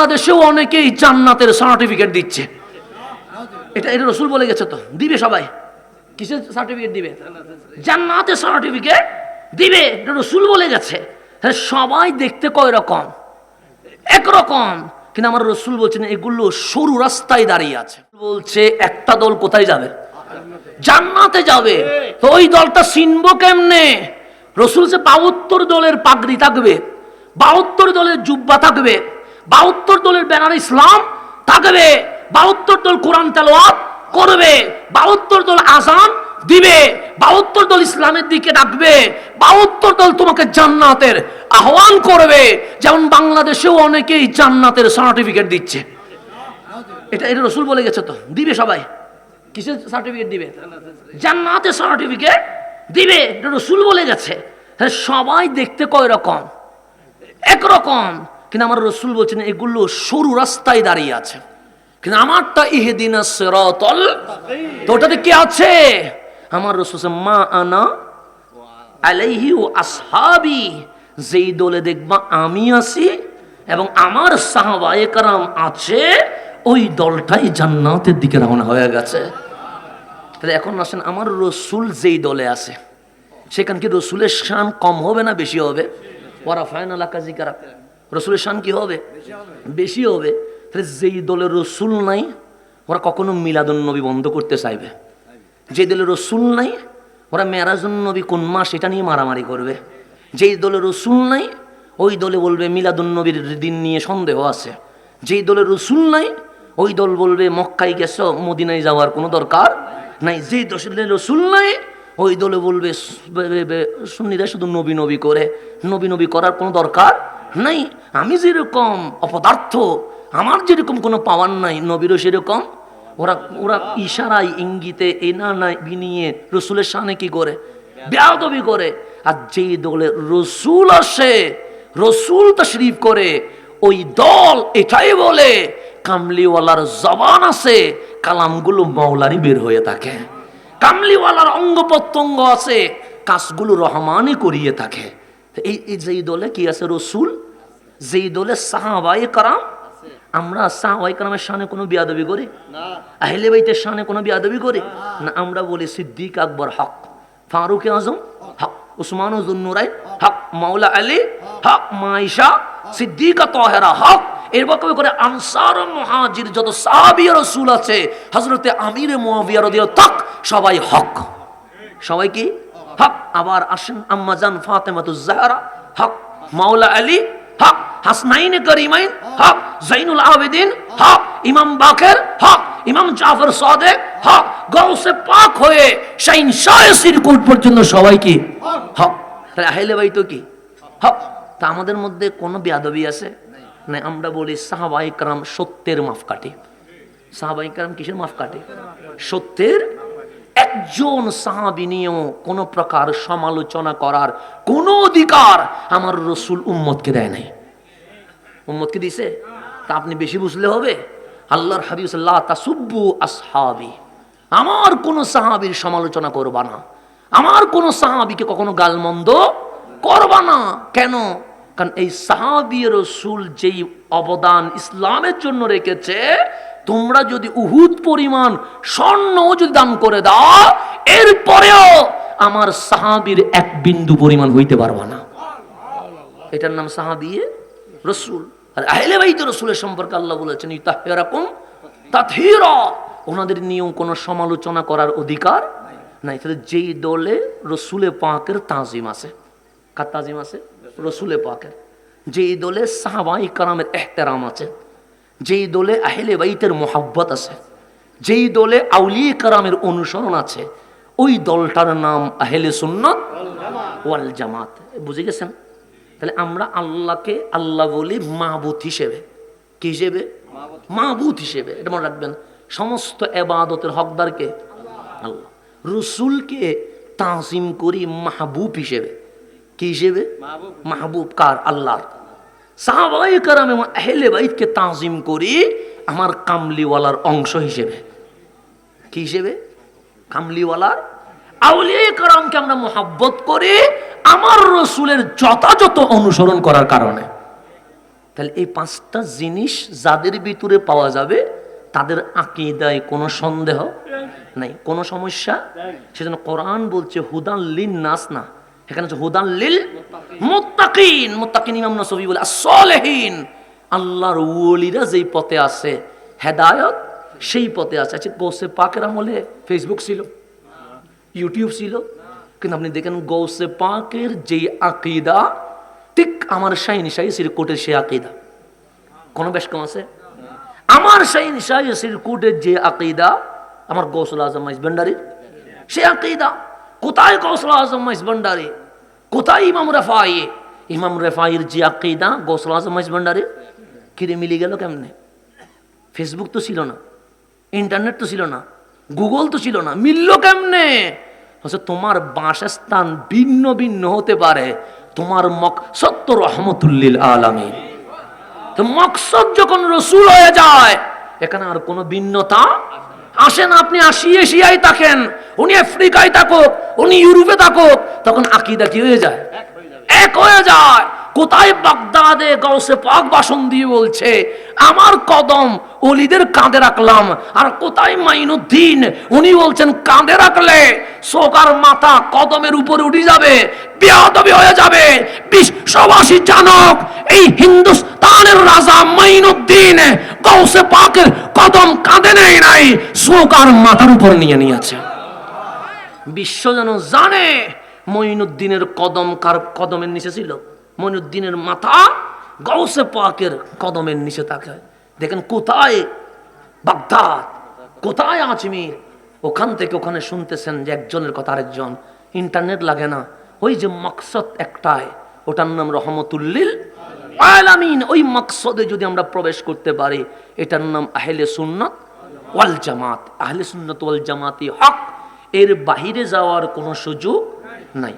বাংলাদেশেও অনেকেই জান্নাতের সার্টিফিকেট দিচ্ছে। এটা এটা রসুল বলে গেছে তো, দিবে সবাই। কিসের সার্টিফিকেট দিবে? জান্নাতের সার্টিফিকেট দিবে, এটা রসুল বলে গেছে। হ্যাঁ সবাই দেখতে কয় রকম? একরকম কিন্তু আমার রসুল বলছেন, এগুলো সরু রাস্তায় দাঁড়িয়ে আছে। বলছে, একটা দল কোথায় যাবে? জান্নাতে যাবে। তো ওই দলটা চিনবো কেমনে? রসুল যে বাহাত্তর দলের পাগড়ি থাকবে, বাহাত্তর দলের জুব্বা থাকবে বাহাত্তর দলের ব্যানার ইসলাম থাকবে বাহাত্তর দল কোরআন তেলোয়াত করবে, বাহাত্তর দল আজান দিবে, বাহাত্তর দল ইসলামের দিকে ডাকবে, বাহাত্তর দল তোমাকে জান্নাতের আহ্বান করবে। যেমন বাংলাদেশেও অনেকেই জান্নাতের সার্টিফিকেট দিচ্ছে। এটা এটা রসুল বলে গেছে তো, দিবে সবাই। কিসের সার্টিফিকেট দিবে? জান্নাতের সার্টিফিকেট দিবে, এটা রসুল বলে গেছে। সবাই দেখতে কয় রকম একরকম। কিন্তু আমার রসুল বলছেন, এগুলো সরু রাস্তায় দাঁড়িয়ে আছে। কিন্তু আমারটা ইহেদিন সেরতল। তো ওটাতে কি আছে? আমার রসুল মা আনা আলাইহি ও আসহাবি। যেই দলে দেখবা আমি আছি এবং আমার সাহাবায়ে কারাম আছে, ওই দলটাই জান্নাতের দিকে রওনা হয়ে গেছে। তাহলে এখন আসেন, আমার রসুল যেই দলে আছে, সেখান কি রসুলের শান কম হবে না বেশি হবে? ওরা ফাইনাল আকাজি কারা রসুলের শান কি হবে? বেশি হবে। তাহলে যেই দলের রসুল নাই, ওরা কখনো মিলাদুন নবী বন্ধ করতে চাইবে। যে দলের রসুল নাই, ওরা মেরাজুন নবী কোন মাস এটা নিয়ে মারামারি করবে। যেই দলের রসুল নাই, ওই দলে বলবে মিলাদুন নবীর দিন নিয়ে সন্দেহ আছে। যেই দলের রসুল নাই, ওই দল বলবে মক্কায় গেছো, মদিনায় যাওয়ার কোনো দরকার নাই। যেই দলে রসুল নাই, ওই দলে বলবে সুন্নিরা শুধু নবী নবী করে। নবী নবী করার কোনো দরকার নাই, আমি যেরকম অপদার্থ, আমার যেরকম কোনো পাওয়ার নাই, নবীরও সেরকম, ওরা ওরা ইশারায় ইঙ্গিতে এনা নাই বিনিয়ে রসুলের সামনে কি করে? বেয়াদবি করে। আর যেই দলে রসুল আসে, রসুল তশরিফ করে, ওই দল এটাই বলে, কামলিওয়ালার জবান আছে, কালামগুলো মাওলারি বের হয়ে থাকে। কামলিওয়ালার অঙ্গ প্রত্যঙ্গ আছে, কাজগুলো রহমানই করিয়ে থাকে। এই যেই দলে কি আছে রসুল? যেই দলে সাহাবাই কারাম? আমরা সাহাবাই কারামের সামনে কোনো বিয়াদবি করি? আহলে বাইতের সামনে কোনো বিয়াদবি করি? না আমরা বলি সিদ্দিক আকবর হক ফারুক আজম হক উসমান নুরাই হক মাওলা আলী হক মাইশা সিদ্দিকা তহেরা হক। এরকম করে আনসার মুহাজির যত সাহাবী রসুল আছে হজরতে আমির মুয়াবিয়া রাদিয়াল্লাহু তাক সবাই হক। সবাই কি? হক, আবার আসেন আম্মাজান ফাতেমাতুজ জাহরা, হক, মাওলা আলী, হক, হাসনাইন করিমাইন, হক, জাইনুল আবেদিন, হক, ইমাম বাকের, হক, ইমাম জাফর সাদেক, হক গৌসে পাক হয়ে শাইন শায়সির কোট পর্যন্ত সবাই কি? হক। আহলে বাই তো কি? হক। তা আমাদের মধ্যে কোনো বেয়াদবি আছে? না, আমরা বলি সাহাবাই কারাম সত্যের মাফ কাটে সাহাবাই কারাম কিসের মাফ কাটে সত্যের একজন সাহাবি নিয়েও কোনো প্রকার সমালোচনা করার কোনো অধিকার আমার রসুল উম্মতকে দেয় নাই। উম্মতকে দিছে? তা আপনি বেশি বুঝলে হবে। আল্লাহর হাবিব সাল্লাহ তাসুব্বু আসহাবি। আমার কোনো সাহাবির সমালোচনা করবা না। আমার কোনো সাহাবিকে কখনো গালমন্দ করবা না। কেন? কারণ এই সাহাবি রসুল যেই অবদান ইসলামের জন্য রেখেছে তোমরা যদি উহুদ পরিমাণ স্বর্ণ যদি দান করে দাও, এরপরেও আমার সাহাবির এক বিন্দু পরিমাণ হইতে পারবা না। এটার নাম সাহাবিয়ে রসুল। আর আহলে বাইত রসুলের সম্পর্কে আল্লাহ বলেছেন, ইতাহেরাকুম তাথীরা ওনাদের নিয়েও কোনো সমালোচনা করার অধিকার নাই। তাহলে যেই দলে রসুলে পাকের তাজিম আছে, কার তাজিম আছে? রসুলে পাকের। যেই দলে সাহাবাই কারামের এহতেরাম আছে যেই দলে আহলে বাইতের মোহাব্বত আছে, যেই দলে আউলিয়ে কারামের অনুসরণ আছে, ওই দলটার নাম আহলে সুন্নত ওয়াল জামাত। বুঝে গেছেন? তাহলে আমরা আল্লাহকে আল্লাহ বলি মাহবুত হিসেবে। কি হিসেবে? মাহবুত হিসেবে। এটা মনে রাখবেন, সমস্ত এবাদতের হকদারকে আল্লাহ। রসুলকে তাজিম করি মাহবুব হিসেবে। কি হিসেবে? মাহবুব কার? আল্লাহর। সাহাবাই কারাম এবং আহলে বাইতকে তাজিম করি আমার কামলিওয়ালার অংশ হিসেবে। কি হিসেবে? কামলিওয়ালার। আউলিয়া কারামকে আমরা মোহাব্বত করি আমার রসুলের যথাযথ অনুসরণ করার কারণে। তাহলে এই পাঁচটা জিনিস যাদের ভিতরে পাওয়া যাবে তাদের আকিদায় কোনো সন্দেহ নাই কোনো সমস্যা? সেজন্য কোরআন বলছে হুদান লিন নাস না এখানে হচ্ছে হুদান লিল মুত্তাকিন মুত্তাকিন ইমাম নসবি বলে সলেহীন আল্লাহর ওলিরা যেই পথে আছে, হেদায়ত সেই পথে আছে। আচ্ছা গোসে পাকের আমলে ফেসবুক ছিল ইউটিউব ছিল, কিন্তু আপনি দেখেন গৌসে পাকের যে আকিদা, ঠিক আমার শাহিন শাহী সিরকুটের সে আকিদা। কোনো বেশ কম আছে? আমার শাহিন শাহী সিরকুটের যে আকিদা, আমার গৌসুল আজম মাইজ ভান্ডারি সে আকিদা। কোথায় গৌসুল আজম মাইজ ভান্ডারি কোথায় ইমাম রেফাই? ইমাম রেফাইয়ের যে আকিদা, গৌসুল আজম মাইজ ভান্ডারি কিরে মিলে গেল কেমনে? ফেসবুক তো ছিল না ইন্টারনেট তো ছিল না গুগল তো ছিল না, মিলল কেমনে? হচ্ছে তোমার বাসস্থান ভিন্ন ভিন্ন হতে পারে। তোমার মক সত্য রহমতুল্লিল আলমী তো মকসদ যখন রসুল হয়ে যায়, এখানে আর কোনো ভিন্নতা আসেন আপনি আসি এশিয়ায় থাকেন, উনি আফ্রিকায় থাকুক, উনি ইউরোপে থাকুক তখন আকিদা কি হয়ে যায়? এক হয়ে যায়। কোথায় বাগদাদে গাউসে পাক বাসন দিয়ে বলছে, আমার কদম অলিদের কাঁধে রাখলাম, আর কোথায় মাইনুদ্দিন? উনি বলছেন, কাঁধে রাখলে সোকার মাথা কদমের উপরে উঠে যাবে, বেয়াদবি হয়ে যাবে। বিশ্ববাসী জানক, এই হিন্দুস্তানের রাজা মাইনুদ্দিন গাউসে পাকের কদম কাঁধে নেই নাই সোকার মাথার উপর নিয়ে নিয়েছে। বিশ্ব যেন জানে মঈনুদ্দিনের কদম কার কদমের নিচে ছিল? মঈনুদ্দিনের মাথা গৌসে পাকের কদমের নিচে থাকে দেখেন কোথায় বাগদাদ, কোথায় আজমির? ওখান থেকে ওখানে শুনতেছেন যে একজনের কথা আরেকজন, ইন্টারনেট লাগে না। ওই যে মকসদ একটাই, ওটার নাম রহমতুল্লিল আলামিন। ওই মকসদে যদি আমরা প্রবেশ করতে পারি, এটার নাম আহলে সুন্নত ওয়াল জামাত। আহলে সুন্নত ওয়াল জামাতি হক। এর বাহিরে যাওয়ার কোনো সুযোগ নাই